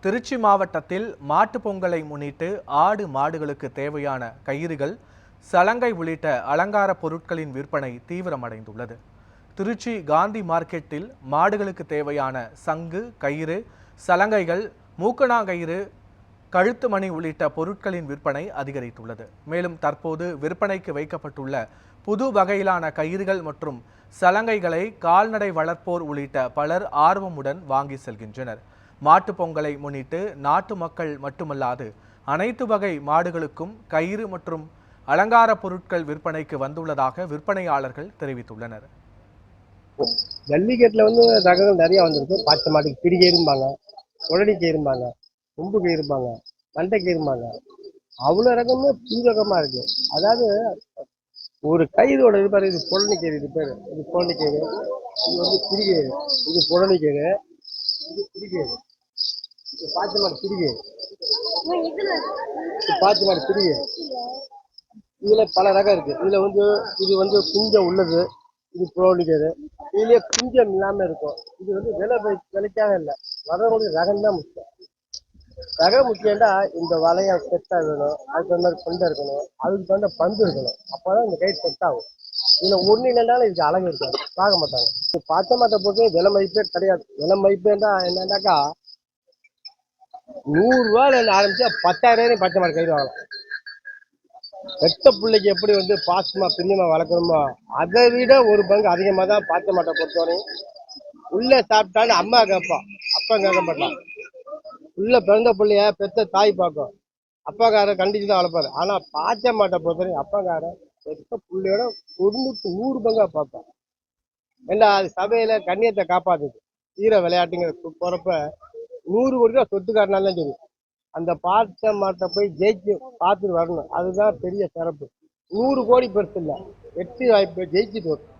திருச்சி மாவட்டத்தில் மாட்டுப் பொங்கலை முன்னிட்டு ஆடு மாடுகளுக்கு தேவையான கயிறுகள் சலங்கை உள்ளிட்ட அலங்கார பொருட்களின் விற்பனை தீவிரமடைந்துள்ளது. திருச்சி காந்தி மார்க்கெட்டில் மாடுகளுக்கு தேவையான சங்கு கயிறு சலங்கைகள் மூக்கணாங்கயிறு கழுத்து மணி உள்ளிட்ட பொருட்களின் விற்பனை அதிகரித்துள்ளது. மேலும் தற்போது விற்பனைக்கு வைக்கப்பட்டுள்ள புது வகையிலான கயிறுகள் மற்றும் சலங்கைகளை கால்நடை வளர்ப்போர் உள்ளிட்ட பலர் ஆர்வமுடன் வாங்கி செல்கின்றனர். மாட்டுப் பொங்கலை முன்னிட்டு நாட்டு மக்கள் மட்டுமல்லாது அனைத்து வகை மாடுகளுக்கும் கயிறு மற்றும் அலங்கார பொருட்கள் விற்பனைக்கு வந்துள்ளதாக விற்பனையாளர்கள் தெரிவித்துள்ளனர். ஜல்லிக்கட்டில் வந்து ரகங்கள் நிறையா வந்திருக்கு. பாட்டு மாட்டுக்கு பிடி கயிறும்பாங்க உடனி கயிறும்பாங்க கொம்பு கயிறும்பாங்க மண்டை கயிறும்பாங்க. அவ்வளோ ரகமே புது ரகமாக இருக்கு. அதாவது ஒரு கயிறோட இது பாரு இது புழனி இது பேர். இது புழனி இது வந்து பிடி இது புழனி இது பாட்டு மாடு பிடி கயிறு இது பாட்டு மாடு பிடி கயிறு இதுல பல ரகம் இருக்கு. இதுல வந்து இது வந்து குஞ்சம் உள்ளது. இது புரோலிகரு இதுலயே குஞ்சம் இல்லாம இருக்கும். இது வந்து விலை விலைக்காக இல்லை. வரக்கூடிய ரகம் தான் முக்கியம். ரகம் முக்கியம்டா இந்த வளையம் செட்டா வேணும். அதுக்கு தகுந்த மாதிரி கொண்டை இருக்கணும். அதுக்கு தகுந்த பந்து இருக்கணும். அப்பதான் இந்த கயிறு செட் ஆகும் இதுல ஒண்ணு இல்லைனாலும் இதுக்கு அழகு இருக்காது. பார்க்க மாட்டாங்க. இது பச்சை மாட்டை பொறுத்து விலை மதிப்பே கிடையாது. விலை மதிப்பேண்டா என்னன்னாக்கா நூறு ரூபாயில இருந்து ஆரம்பிச்சா பத்தாயிரம் வரையும் பச்சை மாட்டை கயிறு வாங்கலாம். பெத்த பிள்ளைக்கு எப்படி வந்து பாசமா பிரியமா வளர்க்கணுமோ அதை விட ஒரு பங்கு அதிகமா தான் பாச்ச மாட்டை பொறுத்தவரையும். உள்ள சாப்பிட்டாலும் அம்மா கேட்பான் அப்பா கேட்க மாட்டான். உள்ள பிறந்த பிள்ளைய பெத்த தாய் பார்க்கும். அப்பாக்கார கண்டிச்சு தான் வளர்ப்பாரு. ஆனா பாச்ச மாட்டை பொறுத்தவரையும் அப்பாக்காரன் பெத்த பிள்ளையோட தொண்ணூத்தி நூறு பங்கா பார்ப்பான். ஏன்னா அது சபையில கண்ணியத்தை காப்பாத்துது. ஈர விளையாட்டுங்கிற போறப்ப நூறு கோடி ரூபா சொத்துக்காரனாலும் சரி அந்த பாட்ட மாட்டை போய் ஜெயிச்சு பார்த்துட்டு வரணும். அதுதான் பெரிய சிறப்பு. நூறு கோடி பெருசு இல்லை. வெற்றி வாய்ப்பு ஜெயிச்சுட்டு வரும்.